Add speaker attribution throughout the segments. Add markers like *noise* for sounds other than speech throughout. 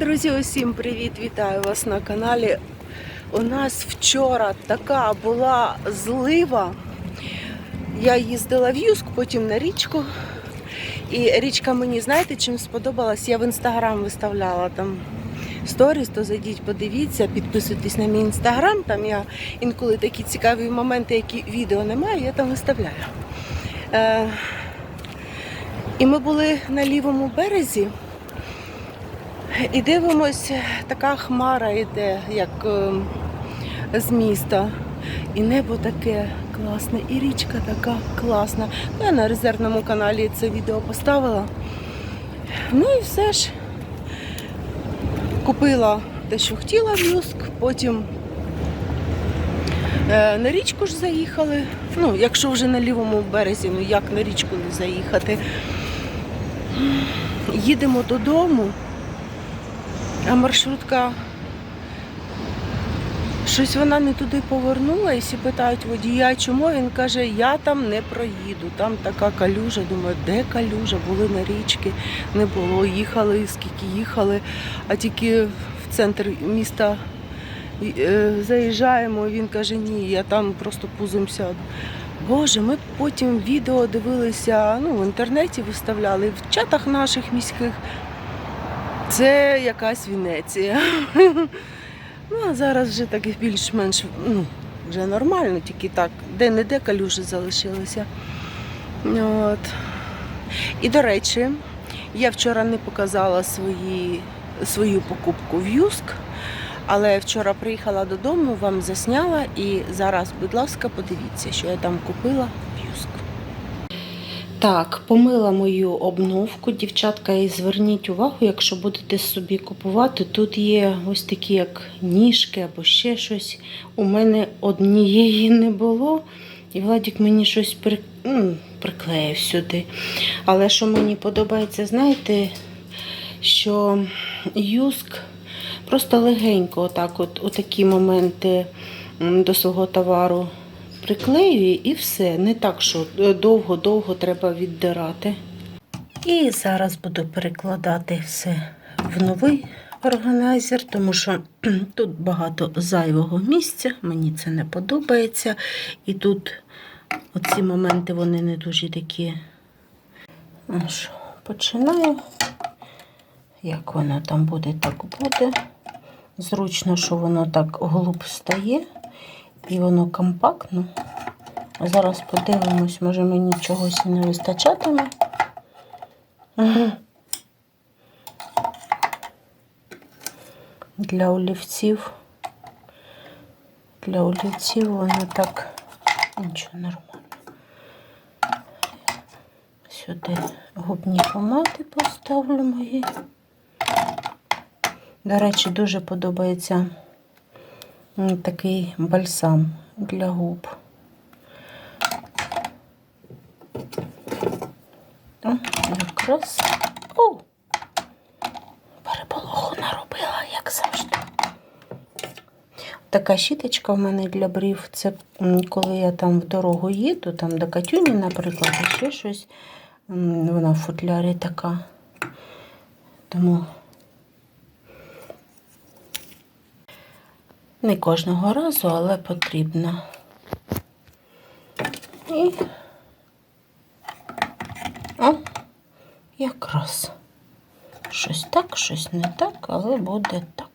Speaker 1: Друзі, усім привіт! Вітаю вас на каналі. У нас вчора така була злива. Я їздила в Юск, потім на річку. І річка мені, знаєте, чим сподобалась? Я в інстаграм виставляла там сторіс, то зайдіть, подивіться, підписуйтесь на мій інстаграм. Там я інколи такі цікаві моменти, які відео немає, я там виставляю. Е, і ми були на лівому березі. І дивимось, така хмара йде, як е, з міста. І небо таке класне, і річка така класна. Ну, Я на резервному каналі це відео поставила. Ну і все ж купила те, що хотіла в Юск, потім е, на річку ж заїхали. Ну, якщо вже на лівому березі, ну як на річку не заїхати. Їдемо додому. А маршрутка щось вона не туди повернула і всі питають водія, чому він каже, я там не проїду, там така калюжа. Думаю, де калюжа? Були на річки, не було. Їхали, скільки їхали, а тільки в центр міста е, заїжджаємо, і він каже, ні, я там просто пузимся. Боже, ми потім відео дивилися, ну, в інтернеті виставляли, в чатах наших міських. Це якась Венеція. Ну, а зараз вже так більш-менш ну, вже нормально, тільки так, де-не-де калюжі залишилися. От. І, до речі, я вчора не показала свої, свою покупку в Юск, але вчора приїхала додому, вам засняла і зараз, будь ласка, подивіться, що я там купила. Так, помила мою обновку, дівчатка, і зверніть увагу, якщо будете собі купувати, тут є ось такі як ніжки або ще щось. У мене однієї не було, і Владик мені щось при... ну, приклеїв сюди. Але що мені подобається, знаєте, що юск просто легенько, отак, от, отакі моменти до свого товару приклеює і все. Не так, що е, довго-довго треба віддирати. І зараз буду перекладати все в новий органайзер, тому що тут багато зайвого місця, мені це не подобається. І тут оці моменти вони не дуже такі. Ну що, починаю. Як воно там буде, так буде. Зручно, що воно так глуб стає. І воно компактно. Зараз подивимось, може мені чогось і не вистачатиме. Для олівців. Для олівців воно так нічого нормально. Сюди губні помади поставлю мої. До речі, дуже подобається такий бальсам для губ. О, якраз. О! Переполоху наробила, як завжди. Така щіточка в мене для брів. Це коли я там в дорогу їду, там до Катюні, наприклад, ще щось. Вона в футлярі така. Тому не кожного разу, але потрібно. І о, якраз. Щось так, щось не так, але буде так.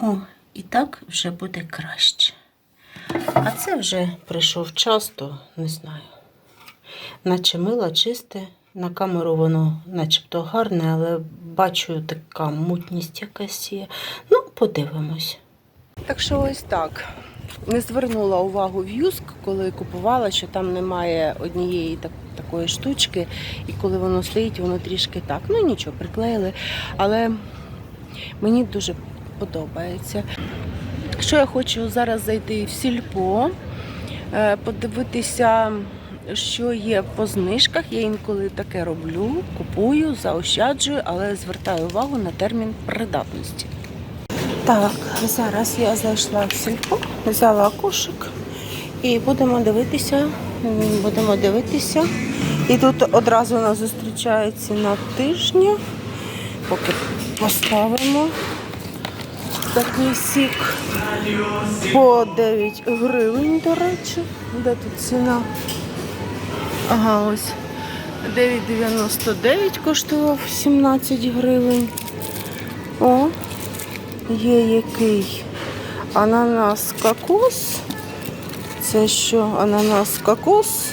Speaker 1: О, і так вже буде краще. А це вже прийшов час, то не знаю. Наче мило, чисте. На камеру воно начебто гарне, але бачу така мутність якась є. Ну, подивимось. Так що ось так. Не звернула увагу в Юск, коли купувала, що там немає однієї так, такої штучки, і коли воно стоїть, воно трішки так. Ну нічого, приклеїли. Але мені дуже подобається. Що я хочу зараз зайти в сільпо, е, подивитися, що є по знижках. Я інколи таке роблю, купую, заощаджую, але звертаю увагу на термін придатності. Так, зараз я зайшла в сільпо, взяла кошик і будемо дивитися. Будемо дивитися. І тут одразу нас зустрічає ціна тижня. поки поставимо. Такий сік по 9 гривень, до речі. Де тут ціна? Ага, ось 9,99 коштував 17 гривень. О, є який ананас кокос. Це що? Ананас кокос.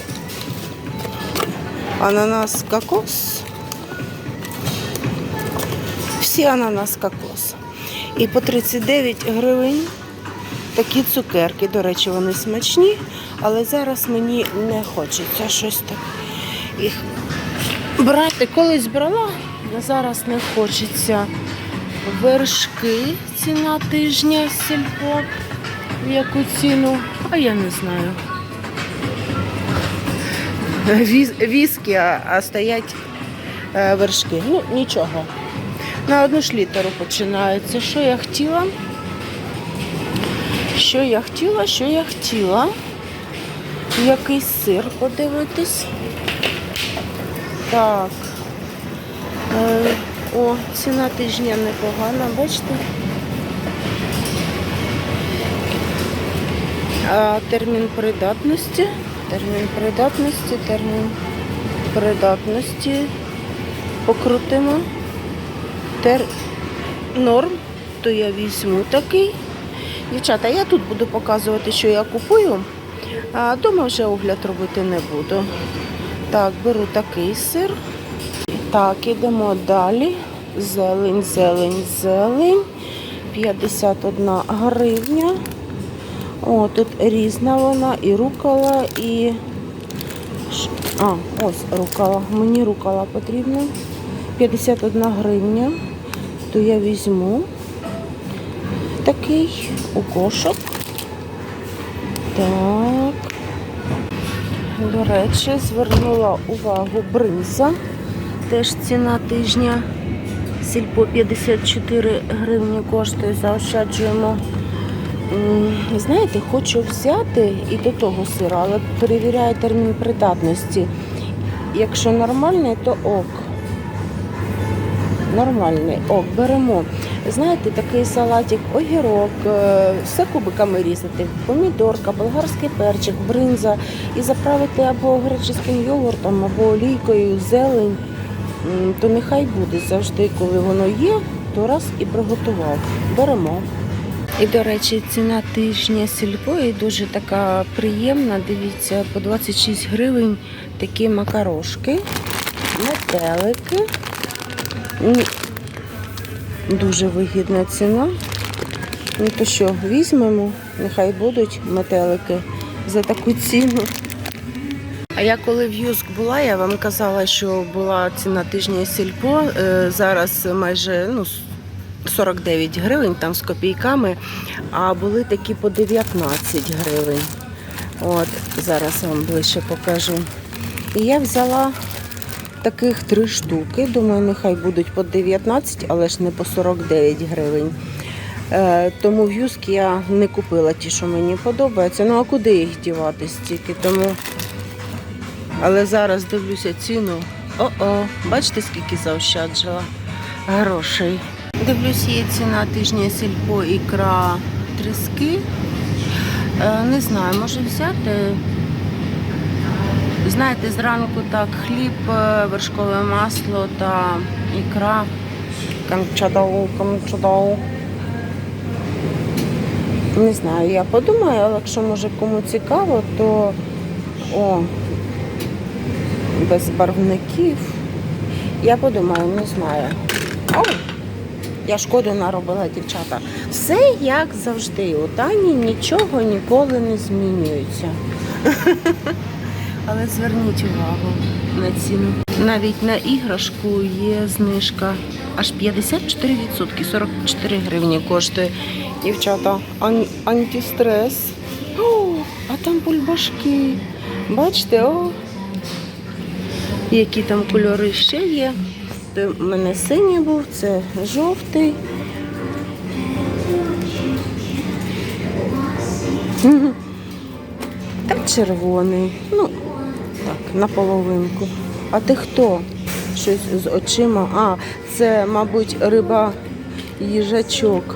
Speaker 1: Ананас кокос. Всі ананас кокос. І по 39 гривень такі цукерки. До речі, вони смачні, але зараз мені не хочеться щось так їх брати. Колись брала, а зараз не хочеться. Вершки ціна тижня сільпо. В яку ціну? А я не знаю. Віз, віскі, а, а стоять е, вершки. Ну, нічого. На одну ж літеру починається. Що я хотіла? Що я хотіла, що я хотіла? Якийсь сир подивитись. Так. Е, о, ціна тижня непогана, бачите? А, термін придатності. Термін придатності, термін придатності. Покрутимо. Тер... Норм, то я візьму такий. Дівчата, я тут буду показувати, що я купую, а вдома вже огляд робити не буду. Так, беру такий сир. Так, ідемо далі. Зелень, зелень, зелень. 51 гривня. О, тут різна вона, і рукола, і. А, ось рукола. Мені рукола потрібна. 51 гривня. То я візьму такий у кошик. Так. До речі, звернула увагу бринза. Теж ціна тижня. Сільпо 54 гривні коштує, заощаджуємо. Знаєте, хочу взяти і до того сира, але перевіряю термін придатності. Якщо нормальний, то ок. Нормальний, ок, беремо. Знаєте, такий салатик, огірок, е, все кубиками різати, помідорка, болгарський перчик, бринза і заправити або греческим йогуртом, або олійкою, зелень. То нехай буде завжди, коли воно є, то раз і приготував. Беремо. І, до речі, ціна тижня сільпо і дуже така приємна. Дивіться, по 26 гривень такі макарошки, метелики. Дуже вигідна ціна. Ну то що, візьмемо, нехай будуть метелики за таку ціну. А я коли в Юск була, я вам казала, що була ціна тижня сільпо. е, Зараз майже ну, 49 гривень там з копійками, а були такі по 19 гривень. От, зараз вам ближче покажу. І я взяла таких три штуки. Думаю, нехай будуть по 19, але ж не по 49 гривень. Е, тому в Юск я не купила ті, що мені подобаються. Ну а куди їх дівати стільки? Тому. Але зараз дивлюся ціну. О-о, бачите, скільки заощаджила грошей. Дивлюсь, є ціна тижня сільпо ікра тріски. Е, не знаю, може взяти. Знаєте, зранку так хліб, е, вершкове масло та ікра. Камчадоу, камчадоу. Не знаю, я подумаю, але якщо може кому цікаво, то о, без барвників. Я подумаю, не знаю. О, я шкоду наробила, дівчата. Все як завжди. У Тані нічого ніколи не змінюється. Але зверніть увагу на ціну. Навіть на іграшку є знижка аж 54%, 44 гривні коштує. Дівчата, ан- антистрес. О, а там бульбашки. Бачите, о, які там кольори ще є. В мене синій був, це жовтий. Та червоний. Ну, так, наполовинку. А ти хто? щось з очима. А, це, мабуть, риба їжачок.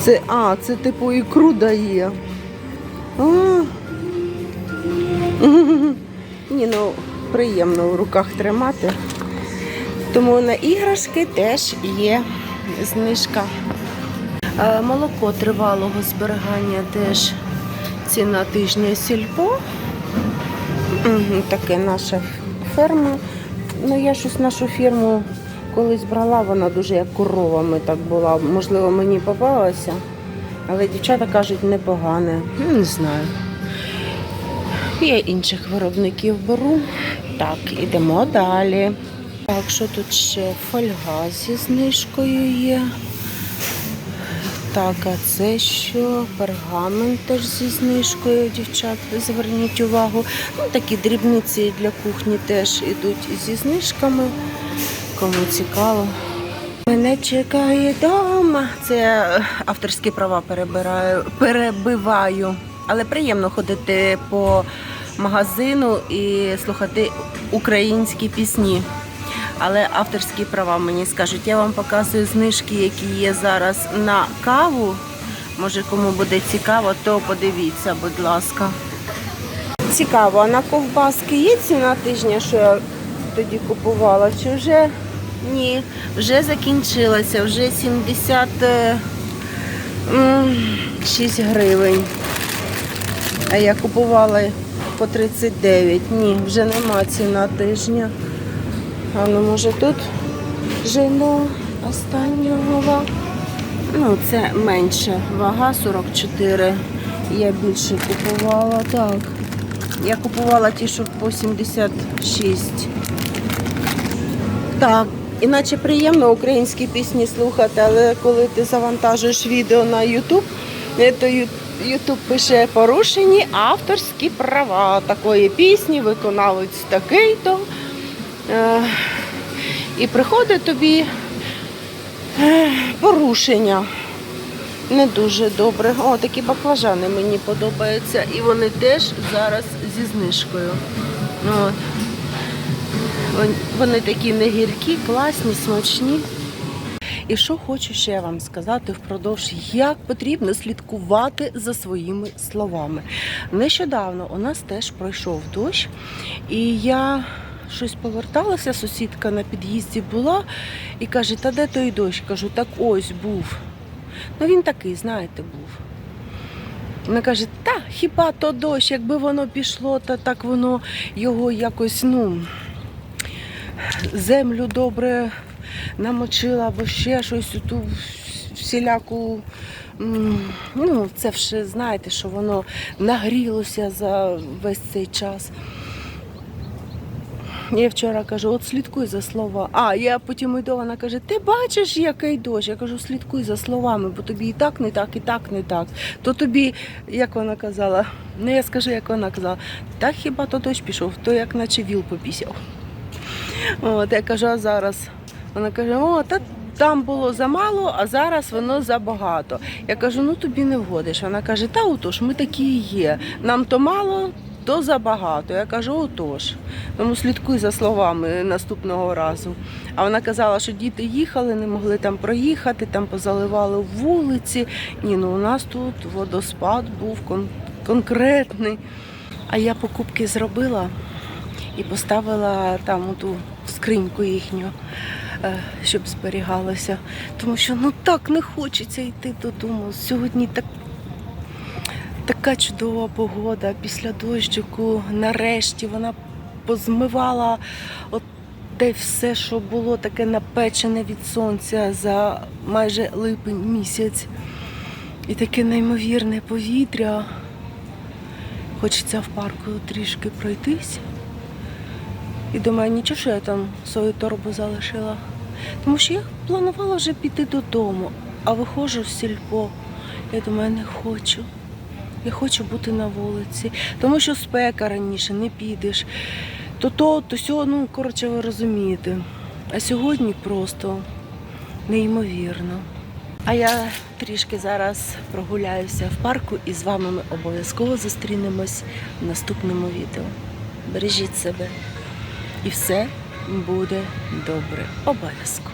Speaker 1: Це, а, це типу ікру дає. А. *laughs* Ні, ну приємно в руках тримати. Тому на іграшки теж є знижка. Е, Молоко тривалого зберігання теж ціна тижня сільпо. Таке наша ферма. Ну, я щось нашу фірму колись брала, вона дуже як коровами так була. Можливо, мені попалася. Але дівчата кажуть, непогане. Ну, Не знаю. Я інших виробників беру. Так, ідемо далі. Так, що тут ще фольга зі знижкою є. Так, а це що? Пергамент теж зі знижкою, дівчат, зверніть увагу. Ну, такі дрібниці для кухні теж ідуть зі знижками. Кому цікаво. Мене чекає дома. Це е, авторські права перебираю, перебиваю. Але приємно ходити по магазину і слухати українські пісні. Але авторські права мені скажуть, я вам показую знижки, які є зараз на каву. Може, кому буде цікаво, то подивіться, будь ласка. Цікаво, а на ковбаски є ціна тижня, що я тоді купувала, чи вже ні, вже закінчилася, вже 76 гривень. А я купувала по 39. Ні, вже нема ціна тижня. А ну може тут жило останнього. Ну, це менше. Вага 44. Я більше купувала. Так. Я купувала ті, що по 76. Так, іначе приємно українські пісні слухати, але коли ти завантажуєш відео на YouTube, то Ю- YouTube пише порушені авторські права такої пісні, виконавець такий-то. Е, І приходить тобі е, порушення. Не дуже добре. О, такі баклажани мені подобаються. І вони теж зараз зі знижкою. От. Вони такі не гіркі, класні, смачні. І що хочу ще вам сказати впродовж, як потрібно слідкувати за своїми словами. Нещодавно у нас теж пройшов дощ, і я щось поверталася, сусідка на під'їзді була і каже: Та де той дощ? Кажу, так ось був. Ну він такий, знаєте, був. Вона каже, та хіба то дощ, якби воно пішло, то так воно його якось, ну, землю добре намочила, або ще щось ту всіляку. Ну, це вже знаєте, що воно нагрілося за весь цей час. Я вчора кажу, от слідкуй за слова. А я потім йду, вона каже, ти бачиш, який дощ? Я кажу, слідкуй за словами, бо тобі і так не так, і так не так. То тобі, як вона казала, не я скажу, як вона казала, та хіба то дощ пішов, то як наче віл попісяв. От я кажу, а зараз. Вона каже, о, та там було замало, а зараз воно забагато. Я кажу, ну тобі не вгодиш. Вона каже, та отож, ми такі і є. Нам то мало, то забагато. Я кажу, отож. Тому слідкуй за словами наступного разу. А вона казала, що діти їхали, не могли там проїхати, там позаливали вулиці. Ні, ну у нас тут водоспад був кон- конкретний. А я покупки зробила і поставила там ту скриньку їхню, щоб зберігалося. Тому що ну так не хочеться йти додому. Сьогодні так, така чудова погода після дощику. Нарешті вона позмивала от те все, що було таке напечене від сонця за майже липень місяць. І таке неймовірне повітря. Хочеться в парку трішки пройтись. І думаю, нічого, що я там свою торбу залишила. Тому що я планувала вже піти додому, а виходжу в сільпо. Я думаю, не хочу. Я хочу бути на вулиці. Тому що спека раніше не підеш. То то, то сьо, ну, коротше, ви розумієте. А сьогодні просто неймовірно. А я трішки зараз прогуляюся в парку і з вами ми обов'язково зустрінемось в наступному відео. Бережіть себе. І все буде добре. Обов'язково.